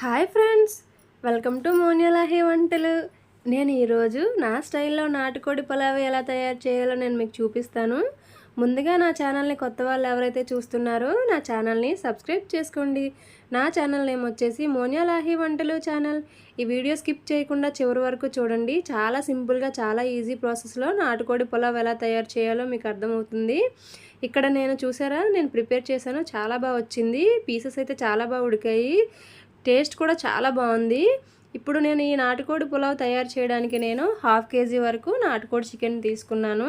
Hi friends welcome to మోనియలాహే వంటలు. నేను ఈరోజు నా స్టైల్లో నాటుకోడి పులావ్ ఎలా తయారు చేయాలో నేను మీకు చూపిస్తాను. ముందుగా నా ఛానల్ని కొత్త వాళ్ళు ఎవరైతే చూస్తున్నారో నా ఛానల్ని సబ్స్క్రైబ్ చేసుకోండి. నా ఛానల్ నేమ్ వచ్చేసి మోనియాలాహి వంటలు ఛానల్. ఈ వీడియో స్కిప్ చేయకుండా చివరి వరకు చూడండి. చాలా సింపుల్గా చాలా ఈజీ ప్రాసెస్లో నాటుకోడి పులావ్ ఎలా తయారు చేయాలో మీకు అర్థమవుతుంది. ఇక్కడ నేను చూసారా నేను ప్రిపేర్ చేశాను చాలా బాగా వచ్చింది. పీసెస్ అయితే చాలా బాగా ఉడికాయి. టేస్ట్ కూడా చాలా బాగుంది. ఇప్పుడు నేను ఈ నాటుకోడి పులావ్ తయారు చేయడానికి నేను హాఫ్ కేజీ వరకు నాటుకోడి చికెన్ తీసుకున్నాను.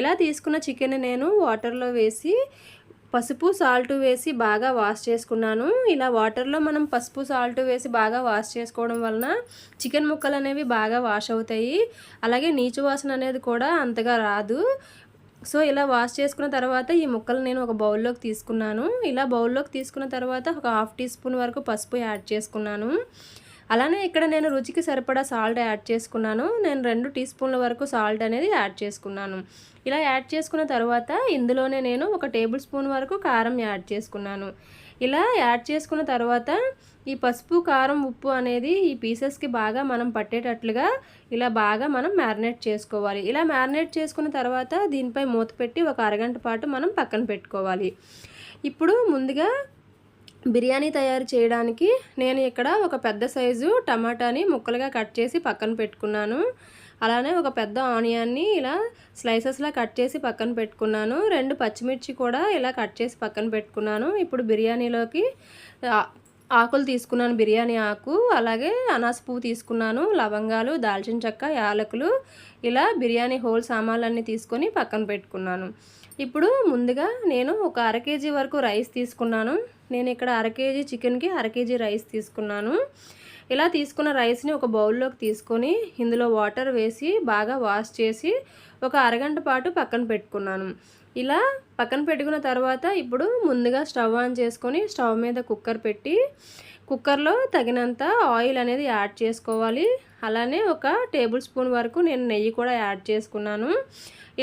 ఇలా తీసుకున్న చికెన్ నేను వాటర్లో వేసి పసుపు సాల్ట్ వేసి బాగా వాష్ చేసుకున్నాను. ఇలా వాటర్లో మనం పసుపు సాల్ట్ వేసి బాగా వాష్ చేసుకోవడం వలన చికెన్ ముక్కలు అనేవి బాగా వాష్ అవుతాయి. అలాగే నీచు వాసన అనేది కూడా అంతగా రాదు. సో ఇలా వాష్ చేసుకున్న తర్వాత ఈ ముక్కలు నేను ఒక బౌల్లోకి తీసుకున్నాను. ఇలా బౌల్లోకి తీసుకున్న తర్వాత ఒక హాఫ్ టీ స్పూన్ వరకు పసుపు యాడ్ చేసుకున్నాను. అలానే ఇక్కడ నేను రుచికి సరిపడా సాల్ట్ యాడ్ చేసుకున్నాను. నేను రెండు టీ స్పూన్ల వరకు సాల్ట్ అనేది యాడ్ చేసుకున్నాను. ఇలా యాడ్ చేసుకున్న తర్వాత ఇందులోనే నేను ఒక టేబుల్ స్పూన్ వరకు కారం యాడ్ చేసుకున్నాను. ఇలా యాడ్ చేసుకున్న తర్వాత ఈ పసుపు కారం ఉప్పు అనేది ఈ పీసెస్కి బాగా మనం పట్టేటట్లుగా ఇలా బాగా మనం మ్యారినేట్ చేసుకోవాలి. ఇలా మ్యారినేట్ చేసుకున్న తర్వాత దీనిపై మూత పెట్టి ఒక అరగంట పాటు మనం పక్కన పెట్టుకోవాలి. ఇప్పుడు ముందుగా బిర్యానీ తయారు చేయడానికి నేను ఇక్కడ ఒక పెద్ద సైజు టమాటాని ముక్కలుగా కట్ చేసి పక్కన పెట్టుకున్నాను. అలానే ఒక పెద్ద ఆనియన్ని ఇలా స్లైసెస్లా కట్ చేసి పక్కన పెట్టుకున్నాను. రెండు పచ్చిమిర్చి కూడా ఇలా కట్ చేసి పక్కన పెట్టుకున్నాను. ఇప్పుడు బిర్యానీలోకి ఆకులు తీసుకున్నాను బిర్యానీ ఆకు అలాగే అనాస పువ్వు తీసుకున్నాను లవంగాలు దాల్చిన చెక్క యాలకులు ఇలా బిర్యానీ హోల్ సామాన్లన్నీ తీసుకొని పక్కన పెట్టుకున్నాను. ఇప్పుడు ముందుగా నేను ఒక అర కేజీ వరకు రైస్ తీసుకున్నాను. నేను ఇక్కడ అర కేజీ చికెన్కి అర కేజీ రైస్ తీసుకున్నాను. ఇలా తీసుకున్న రైస్ని ఒక బౌల్లోకి తీసుకొని ఇందులో వాటర్ వేసి బాగా వాష్ చేసి ఒక అరగంట పాటు పక్కన పెట్టుకున్నాను. ఇలా పక్కన పెట్టుకున్న తర్వాత ఇప్పుడు ముందుగా స్టవ్ ఆన్ చేసుకొని స్టవ్ మీద కుక్కర్ పెట్టి కుక్కర్లో తగినంత ఆయిల్ అనేది యాడ్ చేసుకోవాలి. అలానే ఒక టేబుల్ స్పూన్ వరకు నేను నెయ్యి కూడా యాడ్ చేసుకున్నాను.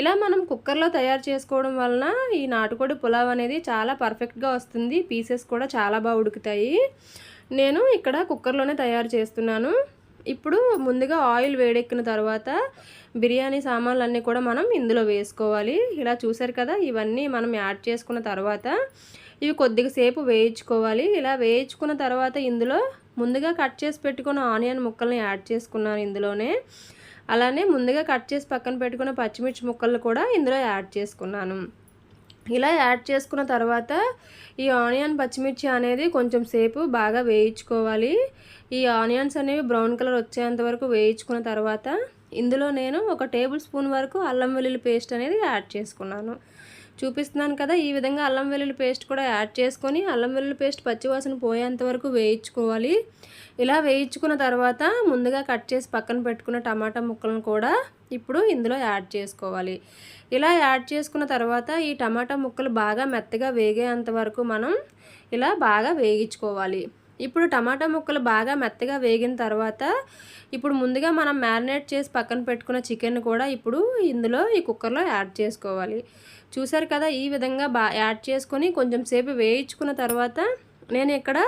ఇలా మనం కుక్కర్లో తయారు చేసుకోవడం వలన ఈ నాటుకోడి పులావ్ అనేది చాలా పర్ఫెక్ట్గా వస్తుంది. పీసెస్ కూడా చాలా బాగా ఉడుకుతాయి. నేను ఇక్కడ కుక్కర్లోనే తయారు చేస్తున్నాను. ఇప్పుడు ముందుగా ఆయిల్ వేడెక్కిన తర్వాత బిర్యానీ సామాన్లు అన్నీ కూడా మనం ఇందులో వేసుకోవాలి. ఇలా చూసారు కదా ఇవన్నీ మనం యాడ్ చేసుకున్న తర్వాత ఇవి కొద్దిగా సేపు వేయించుకోవాలి. ఇలా వేయించుకున్న తర్వాత ఇందులో ముందుగా కట్ చేసి పెట్టుకున్న ఆనియన్ ముక్కల్ని యాడ్ చేసుకున్నాను ఇందులోనే. అలానే ముందుగా కట్ చేసి పక్కన పెట్టుకున్న పచ్చిమిర్చి ముక్కలు కూడా ఇందులో యాడ్ చేసుకున్నాను. ఇలా యాడ్ చేసుకున్న తర్వాత ఈ ఆనియన్ పచ్చిమిర్చి అనేది కొంచెం సేపు బాగా వేయించుకోవాలి. ఈ ఆనియన్స్ అనేవి బ్రౌన్ కలర్ వచ్చేంత వరకు వేయించుకున్న తర్వాత ఇందులో నేను ఒక టేబుల్ స్పూన్ వరకు అల్లం వెల్లుల్లి పేస్ట్ అనేది యాడ్ చేసుకున్నాను. చూపిస్తున్నాను కదా ఈ విధంగా అల్లం వెల్లుల్లి పేస్ట్ కూడా యాడ్ చేసుకొని అల్లం వెల్లుల్లి పేస్ట్ పచ్చివాసన పోయేంత వరకు వేయించుకోవాలి. ఇలా వేయించుకున్న తర్వాత ముందుగా కట్ చేసి పక్కన పెట్టుకున్న టమాటా ముక్కలను కూడా ఇప్పుడు ఇందులో యాడ్ చేసుకోవాలి. ఇలా యాడ్ చేసుకున్న తర్వాత ఈ టమాటా ముక్కలు బాగా మెత్తగా వేగేంత వరకు మనం ఇలా బాగా వేగించుకోవాలి. ఇప్పుడు టమాటా ముక్కలు బాగా మెత్తగా వేగిన తర్వాత ఇప్పుడు ముందుగా మనం మ్యారినేట్ చేసి పక్కన పెట్టుకున్న చికెన్ కూడా ఇప్పుడు ఇందులో ఈ కుక్కర్లో యాడ్ చేసుకోవాలి. చూసారు కదా ఈ విధంగా బా యాడ్ చేసుకొని కొంచెం సేపు వేయించుకున్న తర్వాత నేను ఇక్కడ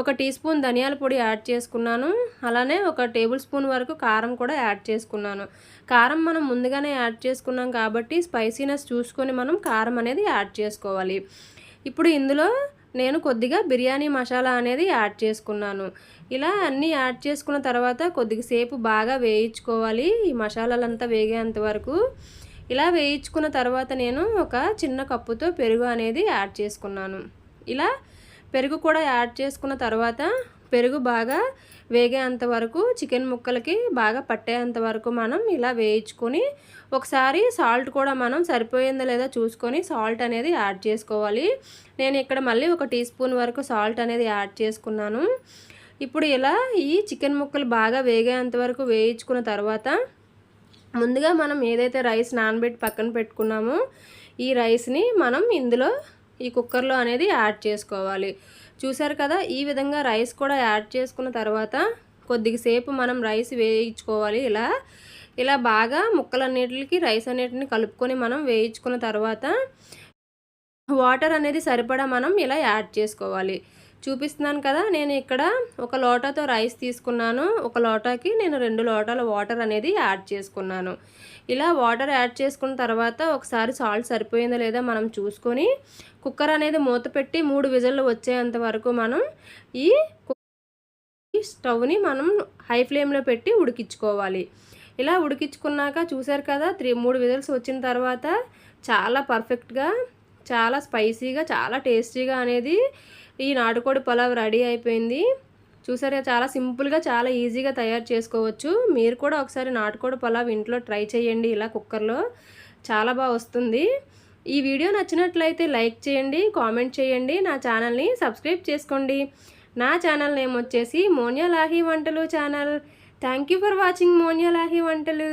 ఒక టీ స్పూన్ ధనియాల పొడి యాడ్ చేసుకున్నాను. అలానే ఒక టేబుల్ స్పూన్ వరకు కారం కూడా యాడ్ చేసుకున్నాను. కారం మనం ముందుగానే యాడ్ చేసుకున్నాం కాబట్టి స్పైసీనెస్ చూసుకొని మనం కారం అనేది యాడ్ చేసుకోవాలి. ఇప్పుడు ఇందులో నేను కొద్దిగా బిర్యానీ మసాలా అనేది యాడ్ చేసుకున్నాను. ఇలా అన్నీ యాడ్ చేసుకున్న తర్వాత కొద్దిగా సేపు బాగా వేయించుకోవాలి ఈ మసాలాలంతా వేగేంత వరకు. ఇలా వేయించుకున్న తర్వాత నేను ఒక చిన్న కప్పుతో పెరుగు అనేది యాడ్ చేసుకున్నాను. ఇలా పెరుగు కూడా యాడ్ చేసుకున్న తర్వాత పెరుగు బాగా వేగేంత వరకు చికెన్ ముక్కలకి బాగా పట్టేంత వరకు మనం ఇలా వేయించుకొని ఒకసారి సాల్ట్ కూడా మనం సరిపోయిందో లేదా చూసుకొని సాల్ట్ అనేది యాడ్ చేసుకోవాలి. నేను ఇక్కడ మళ్ళీ ఒక టీ స్పూన్ వరకు సాల్ట్ అనేది యాడ్ చేసుకున్నాను. ఇప్పుడు ఇలా ఈ చికెన్ ముక్కలు బాగా వేగేంత వరకు వేయించుకున్న తర్వాత ముందుగా మనం ఏదైతే రైస్ నానబెట్టి పక్కన పెట్టుకున్నామో ఈ రైస్ని మనం ఇందులో ఈ కుక్కర్లో అనేది యాడ్ చేసుకోవాలి. చూసారు కదా? ఈ విధంగా రైస్ కూడా యాడ్ చేసుకున్న తర్వాత కొద్దిగా సేపు మనం రైస్ వేయించుకోవాలి. ఇలా ఇలా బాగా ముక్కలన్నిటికి రైస్ అన్నిటిని కలుపుకొని మనం వేయించుకున్న తర్వాత వాటర్ అనేది సరిపడా మనం ఇలా యాడ్ చేసుకోవాలి. చూపిస్తున్నాను కదా నేను ఇక్కడ ఒక లోటాతో రైస్ తీసుకున్నాను. ఒక లోటాకి నేను రెండు లోటాల వాటర్ అనేది యాడ్ చేసుకున్నాను. ఇలా వాటర్ యాడ్ చేసుకున్న తర్వాత ఒకసారి సాల్ట్ సరిపోయిందా లేదా మనం చూసుకొని కుక్కర్ అనేది మూత పెట్టి మూడు విజల్లు వచ్చేంత వరకు మనం ఈ ఈ స్టవ్ని మనం హై ఫ్లేమ్లో పెట్టి ఉడికించుకోవాలి. ఇలా ఉడికించుకున్నాక చూసారు కదా త్రీ మూడు విజల్స్ వచ్చిన తర్వాత చాలా పర్ఫెక్ట్గా చాలా స్పైసీగా చాలా టేస్టీగా అనేది ఈ నాటుకోడి పులావ్ రెడీ అయిపోయింది. చూసారా చాలా సింపుల్గా చాలా ఈజీగా తయారు చేసుకోవచ్చు. మీరు కూడా ఒకసారి నాటుకోడి పులావ్ ఇంట్లో ట్రై చేయండి ఇలా కుక్కర్లో. చాలా బాగా వస్తుంది. ఈ వీడియో నచ్చినట్లయితే లైక్ చేయండి కామెంట్ చేయండి నా ఛానల్ని సబ్స్క్రైబ్ చేసుకోండి. నా ఛానల్ నేమ్ వచ్చేసి మోన్యాలాహి వంటలు channel. Thank you for watching Monyalahi వంటలు.